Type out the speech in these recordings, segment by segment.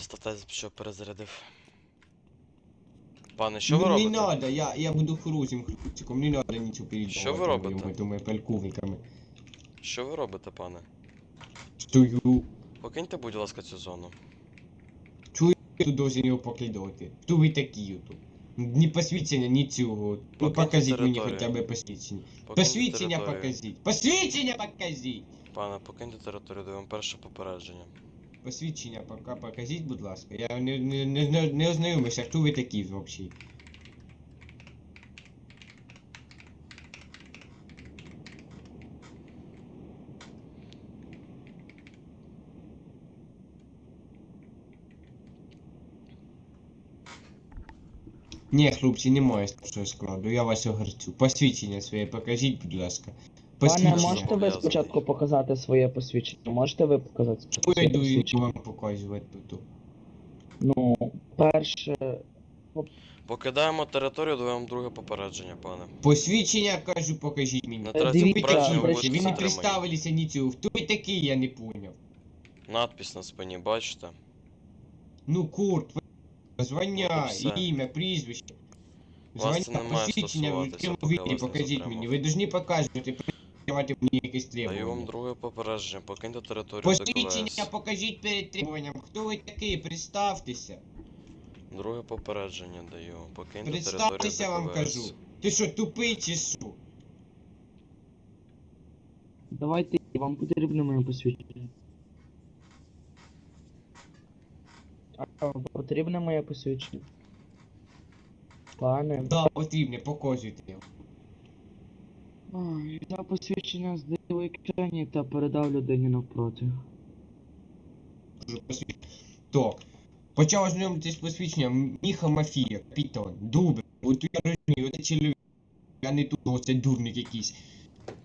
Дістатись, що перезарядив. Пане, що ви ну, робите? Не надо, я, я буду хорошим хлопчиком, не надо нічого передавати. Що ви робите? моїми Тими полковниками. Що ви робите, пане? Стою. Покиньте, будь ласка, цю зону. Чую, Тут должен його покидати. Хто ви такі ото? Ні посвідчення, ні цього. Ну покажіть мені хоча б посвідчення. Посвідчення покажіть. Посвідчення покажіть! Пане, покиньте територію, даємо перше попередження. Посвідчення пока покажіть, будь ласка. Я не, не, не, не, ознайомився, хто ви такі взагалі. Ні, хлопці, немає старшого складу, я вас огорчу. Посвідчення своє покажіть, будь ласка. Пане, Посвідчення. можете ви спочатку показати своє посвідчення? Можете ви показати спочатку своє Пойду і посвідчення? вам показувати тут. Ну, перше, Покидаємо територію, даємо друге попередження, пане. Посвідчення, кажу, покажіть мені. На третє дивіться, попередження ви причина- не затримані. представилися нічого. Хто ви такий, я не поняв. Надпись на спині, бачите? Ну, Курт, ви- звання, Все. ім'я, прізвище. Вас це Звання, не має посвідчення в стосуватися, цьому поки не покажіть затримав. мені. Ви повинні показувати, приймати мені якісь Даю вам требування. друге попередження, покиньте територію Посвідчення ДКВС. покажіть перед требуванням. Хто ви такий? Представтеся. Друге попередження даю. Покиньте територію Представтеся, вам кажу. Ти що, тупий чи що? давайте, вам потрібно моє посвідчення. А вам потрібно моє посвідчення? Пане, Да, потрібне, показуйте його. Я посвідчення здаю кишені та передав людині навпроти. Так. Почав ознайомитись з посвідченням Міха Мафія, Капітан, Дубер. От я розумію, це чоловік, а не тут, оце дурник якийсь.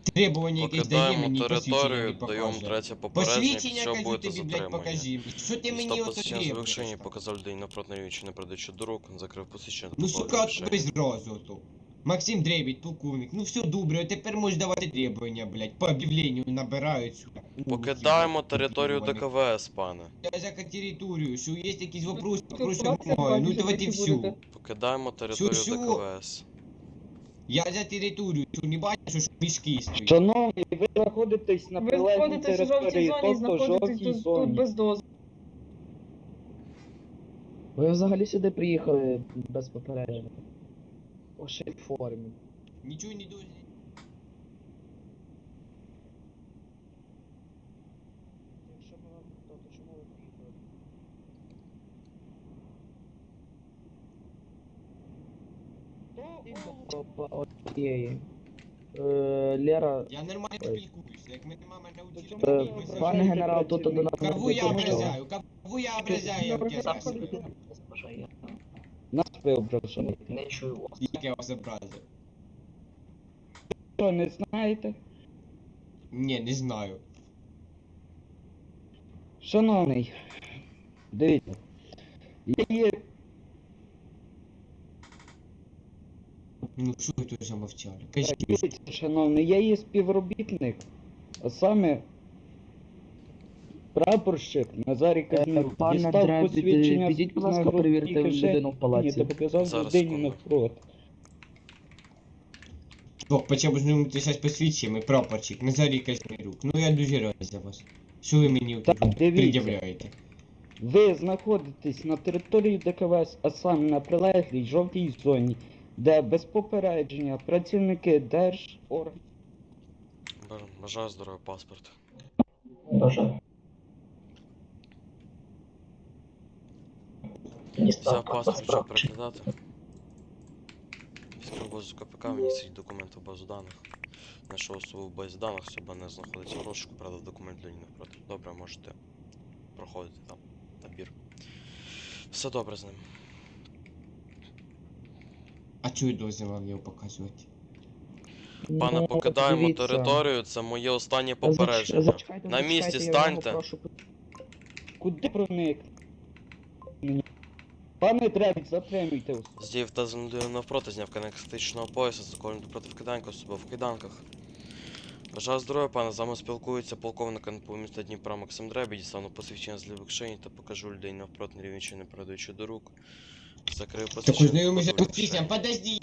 Требування якесь дає Покидаємо мені посвідчення територію, не даємо показує. третє попередження, Посвідчення, кажу будете тобі, блядь, затримані. покажи. Що ти мені посвідчення требуєш? завершення, показав людей напроти навіщо не передачу до рук, закрив посвідчення. Ну, сука, завершення. без зразу ото. Максим Дребідь, полковник, ну все добре, тепер можеш давати требування, блядь, по об'явленню набирають сюди. Покидаємо територію. ДКВС, пане. Я за територію, що є якісь вопроси, двадцять маю, ну давайте всю. Покидаємо територію. ДКВС. Я за територію, що не бачу, що мішки стоять. Шановний, ви знаходитесь на Ви прилеглій знаходитесь у жовтій території, зоні, тобто знаходитесь жовтій тут, тут зоні. без дозволу. Ви взагалі сюди приїхали без попередження. У шей формі. Нічого не дуже. Якщо ми вам то, то чому ви приїхали? Опа, цієї. Е, Лера, Я нормально Ой. спілкуюся, як мене мама навчила. Чому е, ви мені пане весело. генерал, тут до нас Кого я не ображаю? Кого я ображаю, я в тебе? Нас ви ображаєте. Не чую вас. Як я вас образив? Що, не знаєте? Ні, не знаю. Шановний, дивіться. Я є Ну що ви тут замовчали? Кажіть, Дивіться, шановний, я є співробітник, а саме прапорщик Назарій. Е, пане Дістав Дребід, посвідчення підіть, будь ласка, перевірте людину в палаці. Та показав Зараз, людині секунду. навпроти. Бог, почав знайомитися з посвідченнями, прапорчик, не Назарій Казмірук. Ну я дуже радий за вас. Що ви мені Так, дивіться. пред'являєте? Ви знаходитесь на території ДКВС, а саме на прилеглій жовтій зоні, де без попередження працівники держорганів Б- Бажаю здоров'я паспорт. Бажаю. Взяв Дістав паспорт, почав паспорт. Після базу КПК мені цей документ в базу даних. Знайшов особу в базі даних, особа не знаходиться в розшуку, правда документ для нього проти. Добре, можете проходити там набір. Все добре з ним. А чого я дозвіл вам його показувати? Пане, Ну, покидаємо дивіться. територію, це моє останнє попередження. зачекайте, На місці я його станьте. прошу. Куди проник? Пане Древік, затримуйте us. Здіяв та з навпроти, зняв канекстичного пояса, заколем проти вкиданка, особа в кайданках. Бажаю здоров'я, пане. З вами спілкується полковник НПУ міста Дніпра Максим Дребі. Дістану посвідчення з лівих шині та покажу людей навпроти рівничини, передаючи до рук. Закрию посвідчення. в. Подожди.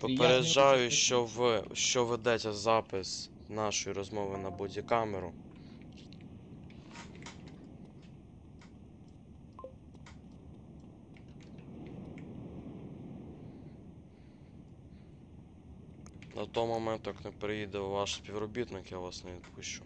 Попереджаю, що ви що ведеться запис нашої розмови на бодікамеру. До того моменту, як не приїде ваш співробітник, я вас не відпущу.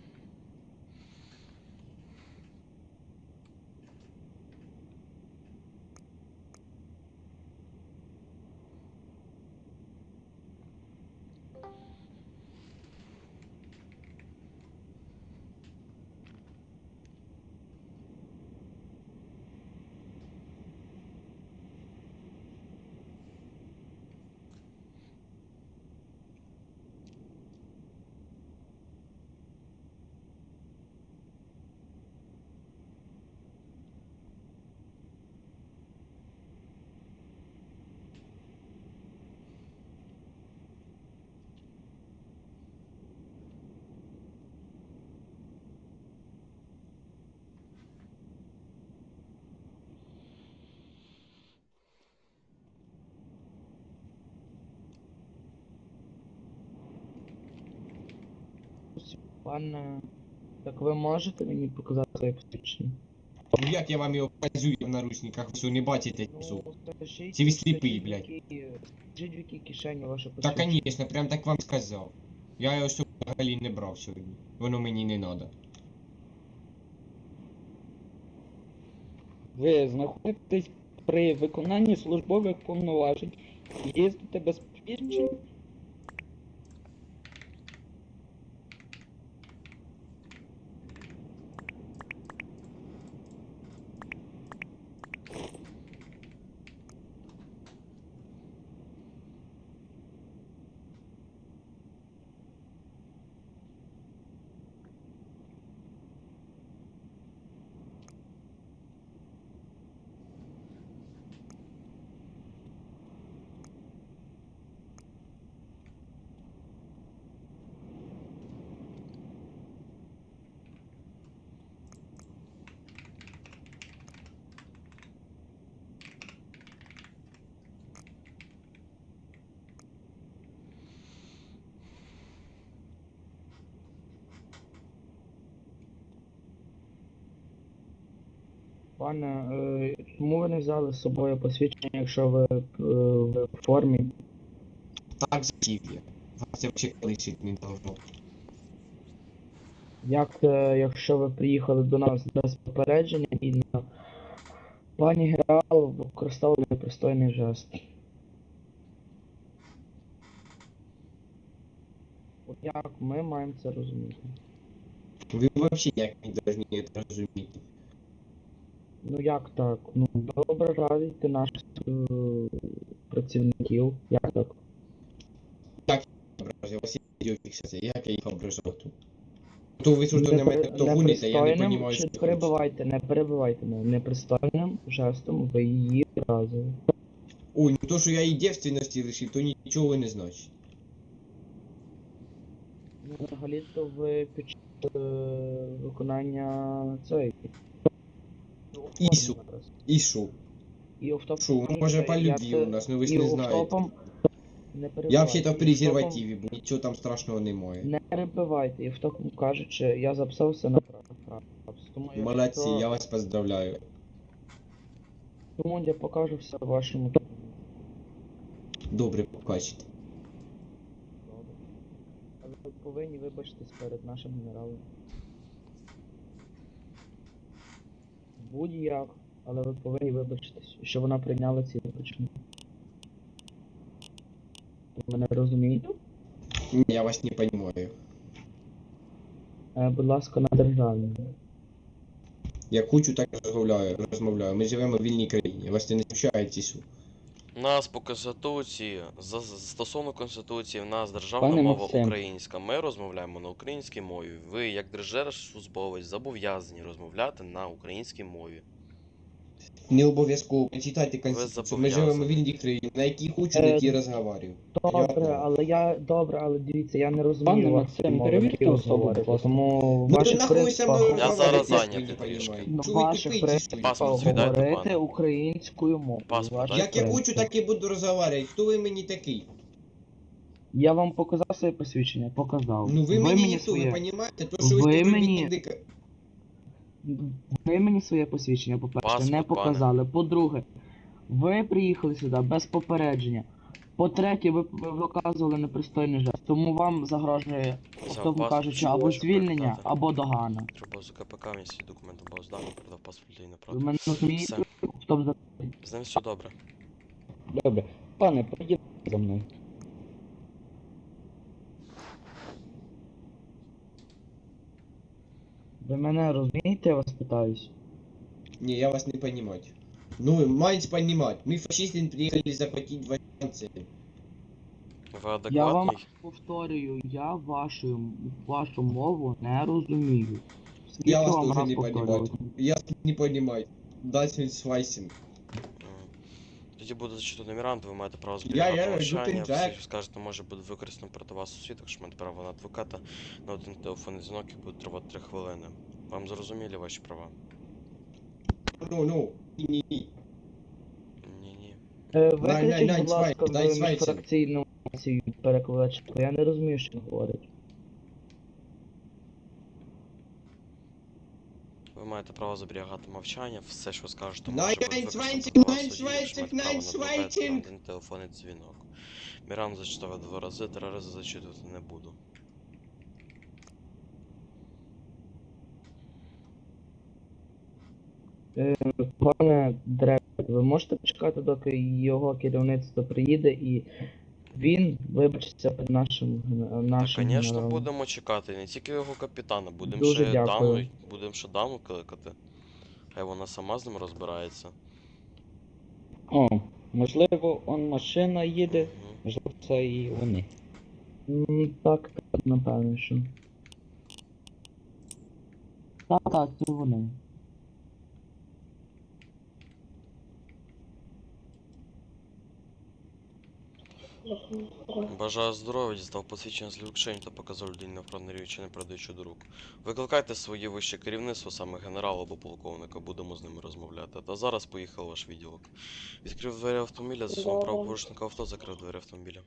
Пане, так ви можете мені показати своє посвідчення? Ну як я вам його показую в наручниках, ви що не бачите цю? Ну, скажіть, Ці ви скажіть, блядь. Скажіть, в якій кишені ваше Та посвідчення? конечно, прям так вам сказав. Я його сьогодні взагалі не брав сьогодні. Воно мені не надо. Ви знаходитесь при виконанні службових повноважень, їздите без посвідчень, Пане, е, чому ви не взяли з собою посвідчення, якщо ви е, в формі? Так захотів я. Вас це взагалі лишить не должно. Як якщо ви приїхали до нас без попередження і на пані генерал використовували непристойний жест? От як ми маємо це розуміти? Ви взагалі як не повинні це розуміти. Ну як так? Ну, ви ображаєте наших е, працівників. Як так? Образив, вас є фіксація, як я їх ображав тут. То ви на мене Непри- то гоните, я не розумію, що перебивайте, не перебивайте мене. Непристойним жестом ви її вразили. Ой, ну то, що я її дівственності лишив, то нічого не значить. Ну, Взагалі-то ви під час е, виконання цей. Ісу. І що? І офтоп. Що, може по у нас, ну ви ж не офтопом не Я взагалі-то в і презервативі, бо нічого там страшного немає. офтопом Не перебивайте, і офтопом кажучи, я записав все на правильно. Тому якщо- Молодці, я вас поздравляю. Тому я покажу все вашому Добре покажете. Але ви повинні вибачитись перед нашим генералом. Будь-як, але ви повинні вибачитись, що вона прийняла ці вибачення. Ви мене розумієте? Ні, я вас не розумію. Е, будь ласка, на державній. Я хочу так розмовляю, розмовляю. Ми живемо в вільній країні. Вас не ці У нас по конституції, за стосовно конституції, в нас державна Пане мова Максим. українська. Ми розмовляємо на українській мові. Ви, як держслужбовець, зобов'язані розмовляти на українській мові. Не обов'язково почитайте конституцію. Ми живемо в вільній країні, на якій хочу, Е, на якій розговорюю. Добре, але я добре, але дивіться, я не розумію Пане Максим, перевірте особу, будь ласка. тому Ну то ваших нахуй со мною принципах Я зараз розмовляти, зайнятий не трішки. ваших тупий, чи що? принципах Паспорт віддайте, говорити пане. українською мовою. Паспорт Ваших. Як я хочу, так і буду розговорювати. Хто ви мені такий? Я вам показав своє посвідчення, показав. Ну ви мені ніхто, своє... ви розумієте? То, що ви Ви мені- ДК. Ви мені своє посвідчення, по-перше, не показали. По-друге, ви приїхали сюди без попередження. По-третє, ви, ви виказували непристойний жест, тому вам загрожує, хто кажучи, або звільнення, або догана. Треба з КПК, свій документ або зданий, передав паспорт людини Ви проти. мене розумієте? Хто З ним все добре. Добре. Пане, поїдьте за мною. Ви мене розумієте, я вас питаюсь? Не, я вас не понимаю. Ну, маете понимать. Мы фашисты приехали захватить варианты. Ви Я вам адекватний? повторюю, я вашу, вашу мову не розумію. Скільки Я вас вам тоже раз не понимаю. повторювати? Я не понимаю. Дальше свайсинг. Тоді буде зачиту номерам, ви маєте право зберігати я мовчання. Джек. Все, скажете, може бути використано проти вас у свідок, що маєте право на адвоката на один телефонний дзвінок і буде тривати 3 хвилини. Вам зрозуміли ваші права? Ну, ну, не, не, не. Ні-ні. Е, Дай- дай- Викричіть, дай будь ласка, в цю перекладачку. Я не розумію, що говорить. Ви маєте право зберігати мовчання, все, що скажете, Найн може бути найн на один телефонний дзвінок. Міран зачитав два рази, три рази зачитувати не буду. Пане директор, ви можете почекати, доки його керівництво приїде і він вибачиться перед нашим ген- Та, нашим звісно, будемо чекати, не тільки його капітана, будемо ще дякую. Дану, будемо ще Дану кликати. Хай вона сама з ним розбирається. О, можливо, он машина їде, Мгм. можливо, це і вони. Так, напевно, що. Так, так, це вони. Бажаю здоров'я, дістав посвідчення з лікшень та показав людині на чи не передаючи до. Викликайте своє вище керівництво, саме генерал або полковника, будемо з ними розмовляти. Та зараз поїхав ваш відділок. Відкрив двері автомобіля, засунув правопорушника авто, закрив двері автомобіля.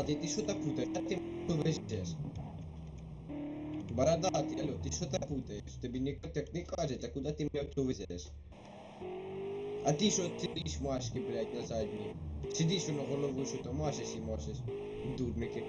Бородатый, ты что-то путаешь? А ты м***ю везешь? Бородатый, алло, ты что-то путаешь? Тобі ніхто так не кажуть, а куди ти мене то везеш? А ти що сидиш машки, блядь, на задній? Сидиш на голову, що то машеш і машеш. Дурники.